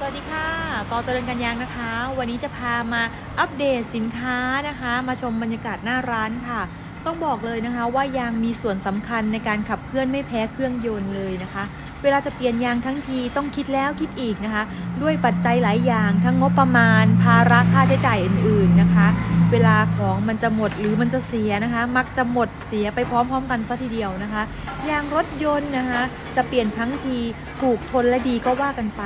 สวัสดีค่ะต่อเจริญกันยางนะคะ วันนี้จะพามาอัปเดตสินค้านะคะ มาชมบรรยากาศหน้าร้านค่ะ ต้องบอกเลยนะคะว่ายางมีส่วนสำคัญในการขับเคลื่อนไม่แพ้เครื่องยนต์เลยนะคะ เวลาจะเปลี่ยนยางทั้งทีต้องคิดแล้วคิดอีกนะคะ ด้วยปัจจัยหลายอย่างทั้งงบประมาณ ภาระค่าใช้จ่ายอื่น ๆนะคะ เวลาของมันจะหมดหรือมันจะเสียนะคะ มักจะหมดเสียไปพร้อม ๆ กันซะทีเดียวนะคะ ยางรถยนต์นะคะ จะเปลี่ยนครั้งทีถูกทนและดีก็ว่ากันไป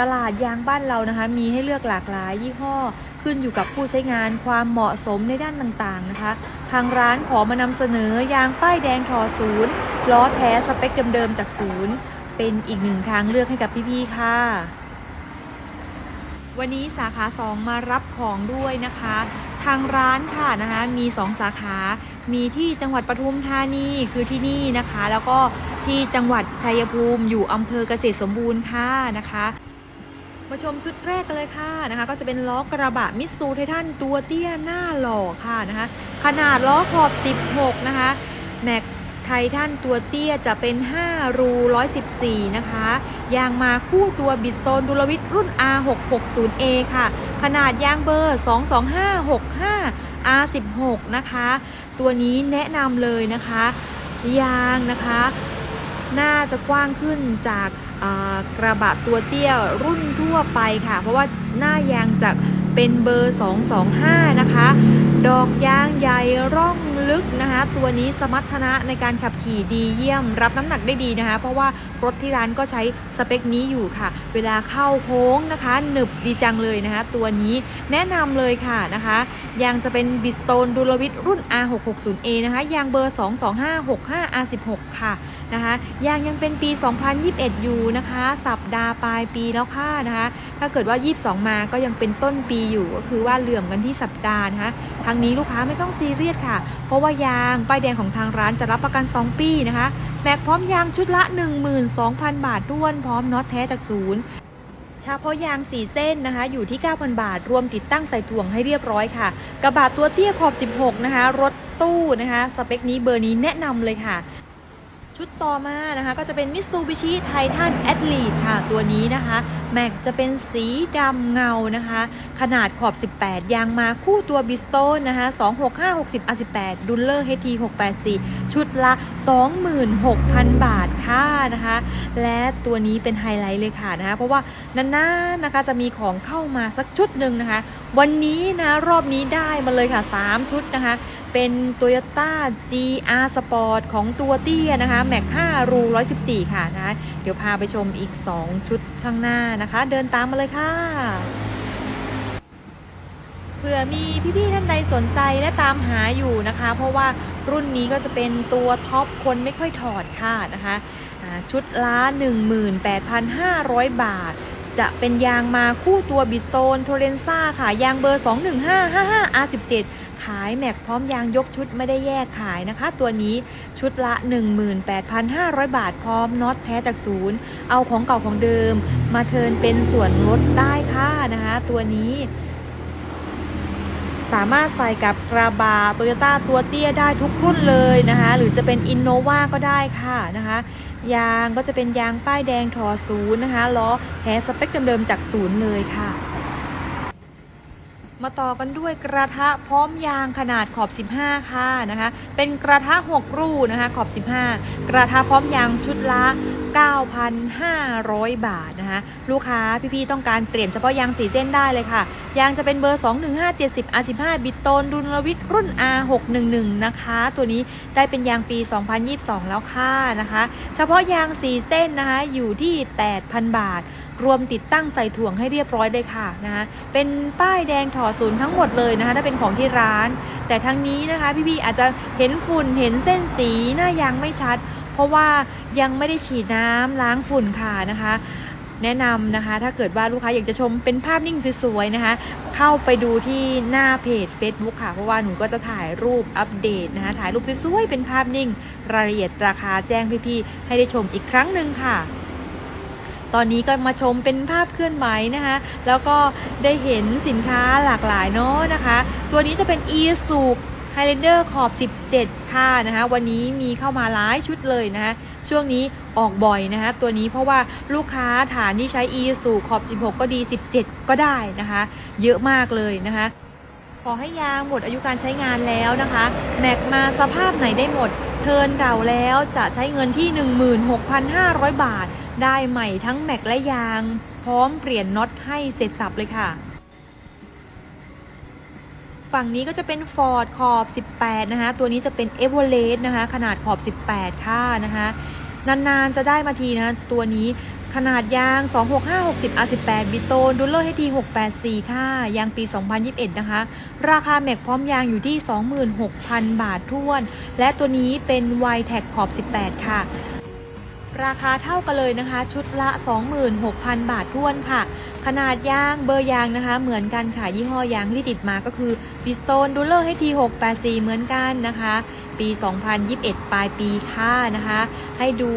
ตลาดยางบ้านเรานะคะ มีให้เลือกหลากหลายยี่ห้อขึ้นอยู่กับผู้ใช้งานความเหมาะสมในด้านต่างๆนะคะ ทางร้านขอมานำเสนอยางป้ายแดงทอศูนย์ล้อแท้สเปคเดิมๆจากศูนย์ เป็นอีกหนึ่งทางเลือกให้กับพี่ๆค่ะ วันนี้สาขา 2 มารับของด้วยนะคะ ทางร้านค่ะนะคะมี 2 สาขา มีที่จังหวัดปทุมธานีคือที่นี่นะคะ แล้วก็ที่จังหวัดชัยภูมิอยู่อำเภอเกษตรสมบูรณ์ค่ะนะคะมาชมชุดแรกกันเลยค่ะนะคะ ก็จะเป็นล้อกระบะมิตซูไททันตัวเตี้ยหน้าหล่อค่ะนะคะ ขนาดล้อขอบ 16 นะคะแม็ก ไททันตัวเตี้ยจะเป็น 5 รู 114 นะคะ ยางมาคู่ตัวบิสโตนดุลวิทรุ่น R660A ค่ะ ขนาดยางเบอร์ 22565 R16 นะคะ ตัวนี้แนะนำเลยนะคะ ยางนะคะ น่าจะกว้างขึ้นจากกระบะตัวเตี้ยรุ่นทั่วไปค่ะ เพราะว่าหน้ายางจะเป็นเบอร์ 225 นะคะ ดอกยางใหญ่ร่องลึก นะคะตัวนี้สมรรถนะในการขับขี่ดีเยี่ยม รับน้ำหนักได้ดีนะคะ เพราะว่ารถที่ร้านก็ใช้สเปคนี้อยู่ค่ะ เวลาเข้าโค้งนะคะ หนึบดีจังเลยนะคะ ตัวนี้แนะนำเลยค่ะนะคะยางจะเป็นบิสโตนดูลวิทรุ่น R660A นะคะยางเบอร์ 22565 R16 ค่ะนะคะยางยังเป็นปี 2021 อยู่นะคะ สัปดาห์ปลายปีแล้วค่ะนะคะ ถ้าเกิดว่า 22 มาก็ยังเป็นต้นปีอยู่ก็คือว่าเหลื่อมกันที่สัปดาห์นะคะทางนี้ลูกค้าไม่ต้องซีเรียสค่ะ เพราะว่ายางป้ายแดงของทางร้านจะรับประกัน 2 ปีนะคะแม็กพร้อมยางชุดละ 12,000 บาทด้วนพร้อมน็อตแท้จากศูนย์เฉพาะยาง 4 เส้นนะคะ อยู่ที่ 9,000 บาท รวมติดตั้งใส่ถ่วงให้เรียบร้อยค่ะ กระบะตัวเตี้ยขอบ 16 นะคะ รถตู้นะคะ สเปคนี้เบอร์นี้แนะนำเลยค่ะ ชุดต่อมานะคะก็จะเป็น Mitsubishi Titan Athlete ค่ะ ตัวนี้นะคะ แม็กจะเป็นสีดำเงานะคะ ขนาดขอบ 18 ยางมาคู่ตัวบิสโตนนะคะ26560 R18 ดุลเลอร์ HT 684 ชุดละ 26,000 บาทค่ะนะคะ และตัวนี้เป็นไฮไลท์เลยค่ะนะคะ เพราะว่านานๆนะคะจะมีของเข้ามาสักชุดหนึ่งนะคะ วันนี้นะรอบนี้ได้มาเลยค่ะ 3 ชุดนะคะ เป็น Toyota GR Sport ของตัวเตี้ยนะคะแม็ก5รู114 ค่ะนะคะเดี๋ยวพาไปชมอีก 2 ชุดข้างหน้านะคะ เดินตามมาเลยค่ะเผื่อมีพี่ๆท่านใดสนใจและตามหาอยู่นะคะ เพราะว่ารุ่นนี้ก็จะเป็นตัวท็อปคนไม่ค่อยถอดค่ะนะคะอ่าชุดละ18,500 บาท จะเป็นยางมาคู่ตัวบิสโตนโทเรนซ่าค่ะ ยางเบอร์ 21555 R17 ขายแม็กพร้อมยางยกชุดไม่ได้แยกขายนะคะ ตัวนี้ชุดละ 18,500 บาทพร้อมน็อตแท้จากศูนย์ เอาของเก่าของเดิม มาเทินเป็นส่วนลดได้ค่ะนะคะ ตัวนี้สามารถใส่กับกระบะโตโยต้าตัวเตี้ยได้ทุกรุ่นเลยนะคะ หรือจะเป็นอินโนวาก็ได้ค่ะนะคะ ยางก็จะเป็นยางป้ายแดงทอศูนย์นะคะ ล้อแท้สเปคเดิมๆจากศูนย์เลยค่ะ มาต่อกันด้วยกระทะพร้อมยางขนาดขอบ 15 ค่ะนะคะ เป็นกระทะ 6 รูนะคะขอบ 15 กระทะพร้อมยางชุดละ 9,500 บาทนะคะลูกค้าพี่ๆต้องการเปลี่ยนเฉพาะยางสีเส้นได้เลยค่ะ ยางจะเป็นเบอร์ 21570 R15 บิตโตนดุลวิทย์รุ่น R611 นะคะ ตัวนี้ได้เป็นยางปี 2022 แล้วค่ะนะคะ เฉพาะยางสีเส้นนะคะอยู่ที่ 8,000 บาท รวมติดตั้งใส่ถ่วงให้เรียบร้อยเลยค่ะนะคะเป็นป้ายแดงถอดศูนย์ทั้งหมดเลยนะคะถ้าเป็นของที่ร้าน แต่ทั้งนี้นะคะพี่ๆอาจจะเห็นฝุ่นเห็นเส้นสีหน้ายางไม่ชัด เพราะว่ายังไม่ได้ฉีดน้ำล้างฝุ่นค่ะนะคะแนะนำนะคะ ถ้าเกิดว่าลูกค้าอยากจะชมเป็นภาพนิ่งสวยๆนะคะ เข้าไปดูที่หน้าเพจ Facebook ค่ะ เพราะว่าหนูก็จะถ่ายรูปอัปเดตนะคะ ถ่ายรูปสวยๆเป็นภาพนิ่ง รายละเอียดราคาแจ้งพี่ๆให้ได้ชมอีกครั้งหนึ่งค่ะ ตอนนี้ก็มาชมเป็นภาพเคลื่อนไหวนะคะ แล้วก็ได้เห็นสินค้าหลากหลายเนาะนะคะ ตัวนี้จะเป็น e s u Highlander ขอบ 17 ค่ะนะคะ วันนี้มีเข้ามาหลายชุดเลยนะคะ ช่วงนี้ออกบ่อยนะคะ ตัวนี้เพราะว่าลูกค้าฐานที่ใช้ e สูขอบ 16 ก็ดี 17 ก็ได้นะคะ เยอะมากเลยนะคะ ขอให้ยางหมดอายุการใช้งานแล้วนะคะ แม็กมาสภาพไหนได้หมด เทิร์นเก่าแล้วจะใช้เงินที่ 16,500 บาท ได้ใหม่ทั้งแม็กและยาง พร้อมเปลี่ยนน็อตให้เสร็จสับเลยค่ะ ฝั่งนี้ก็จะเป็น Ford ขอบ 18 นะคะ ตัวนี้จะเป็น e v e r e s t นะคะ ขนาดขอบ 18 ค่ะนะคะ นานๆจะได้มาทีนะะตัวนี้ขนาดยาง 26560 R18 บิโตนดูเลอร์ให้ที684 ค่ะ ยางปี 2021 นะคะ ราคาแม็กพร้อมยางอยู่ที่ 26,000 บาทท้วน และตัวนี้เป็น y t a g ขอบ 18 ค่ะ ราคาเท่ากันเลยนะคะ ชุดละ 26,000 บาทท้วนค่ะ ขนาดยางเบอร์ยางนะคะ เหมือนกันค่ะ ยี่ห้อยางที่ติดมาก็คือบิสโตนดูเลอร์ให้ที684 เหมือนกันนะคะ ปี 2021 ปลายปีค่ะนะคะ ให้ดู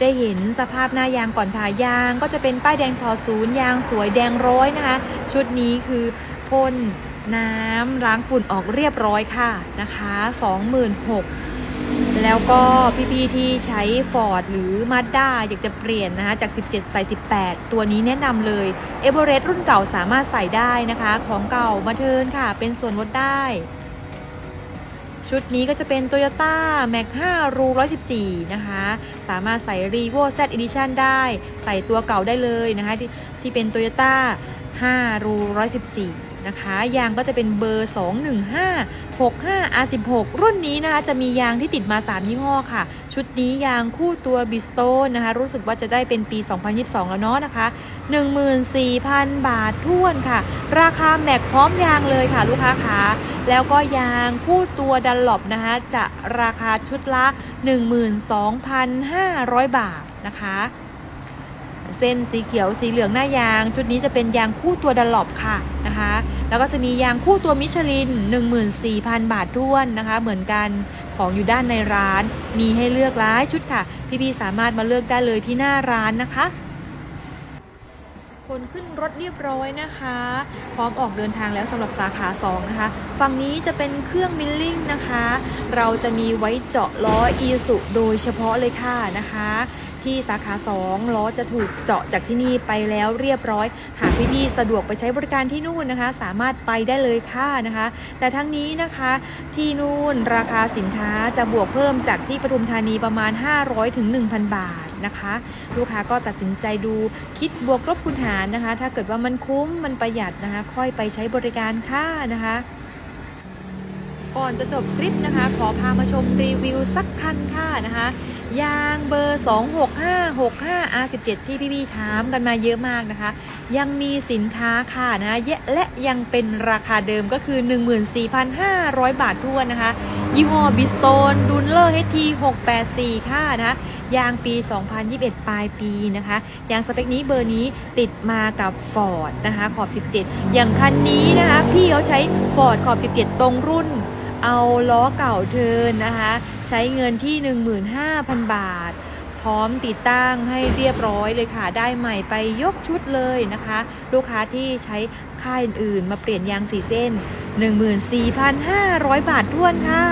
ได้เห็นสภาพหน้ายางก่อนค่ะยาง ก็จะเป็นป้ายแดงทอศูนย์ยางสวยแดงร้อยนะคะ ชุดนี้คือพ่นน้ำล้างฝุ่นออกเรียบร้อยค่ะนะคะ 26,000 แล้วก็พี่ๆที่ใช้ Ford หรือ Mazda อยากจะเปลี่ยนนะคะจาก 17 ใส่ 18 ตัวนี้แนะนำเลย e v e r e s t รุ่นเก่าสามารถใส่ได้นะคะ ของเก่ามาเทินค่ะ เป็นส่วนลดได้ ชุดนี้ก็จะเป็น Toyota Mac 5รู114 นะคะ สามารถใส่ Revo Z Edition ได้ ใส่ตัวเก่าได้เลยนะคะ ที่ที่เป็น Toyota 5รู114 นะคะ ยางก็จะเป็นเบอร์ 215 65 R16 รุ่นนี้นะคะ จะมียางที่ติดมา 3 ยี่ห้อค่ะ ชุดนี้ยางคู่ตัวบิสโตนนะคะ รู้สึกว่าจะได้เป็นปี 2022 แล้วเนาะนะคะ 14,000 บาทท้วนค่ะ ราคาแม็กพร้อมยางเลยค่ะ ลูกค้าขาแล้วก็ยางคู่ตัวดันหลบนะคะ จะราคาชุดละ 12,500 บาทนะคะ เส้นสีเขียวสีเหลืองหน้ายาง ชุดนี้จะเป็นยางคู่ตัวดันหลบค่ะนะคะ แล้วก็จะมียางคู่ตัวมิชลิน 14,000 บาทท้วนนะคะ เหมือนกันของอยู่ด้านในร้าน มีให้เลือกหลายชุดค่ะ พี่ๆสามารถมาเลือกได้เลยที่หน้าร้านนะคะคนขึ้นรถเรียบร้อยนะคะ พร้อมออกเดินทางแล้วสำหรับสาขา2นะคะ ฝั่งนี้จะเป็นเครื่องมิลลิ่งนะคะ เราจะมีไว้เจาะล้ออีสุโดยเฉพาะเลยค่ะนะคะ ที่สาขา 2 ล้อจะถูกเจาะจากที่นี่ไปแล้วเรียบร้อย หากพี่ๆสะดวกไปใช้บริการที่นู่นนะคะ สามารถไปได้เลยค่ะนะคะ แต่ทั้งนี้นะคะที่นู่นราคาสินค้าจะบวกเพิ่มจากที่ปทุมธานีประมาณ 500ถึง1,000 บาทนะคะ ลูกค้าก็ตัดสินใจดูคิดบวกลบคูณหารนะคะ ถ้าเกิดว่ามันคุ้มมันประหยัดนะคะ ค่อยไปใช้บริการค่ะนะคะก่อนจะจบคลิปนะคะ ขอพามาชมรีวิวสักคันค่ะนะคะ ยางเบอร์ 26565 R17 ที่พี่ๆถามกันมาเยอะมากนะคะ ยังมีสินค้าค่ะนะและและยังเป็นราคาเดิมก็คือ 14,500 บาททั่วนนะคะ ยี่ห้อบิสโตนดูนเลอร์ HT 684 ค่ะนะคะยางปี 2021 ปลายปีนะคะ ยางสเปคนี้เบอร์นี้ติดมากับ Ford นะคะขอบ 17 อย่างคันนี้นะคะ พี่เขาใช้ Ford ขอบ 17 ตรงรุ่น เอาล้อเก่าเทินนะคะ ช้เงินที่ 15,000 บาท พร้อมติดตั้งให้เรียบร้อยเลยค่ะ ได้ใหม่ไปยกชุดเลยนะคะ ลูกค้าที่ใช้ค่ายอื่นๆ มาเปลี่ยนยางสีเส้น 14,500 บาทท้วนค่ะ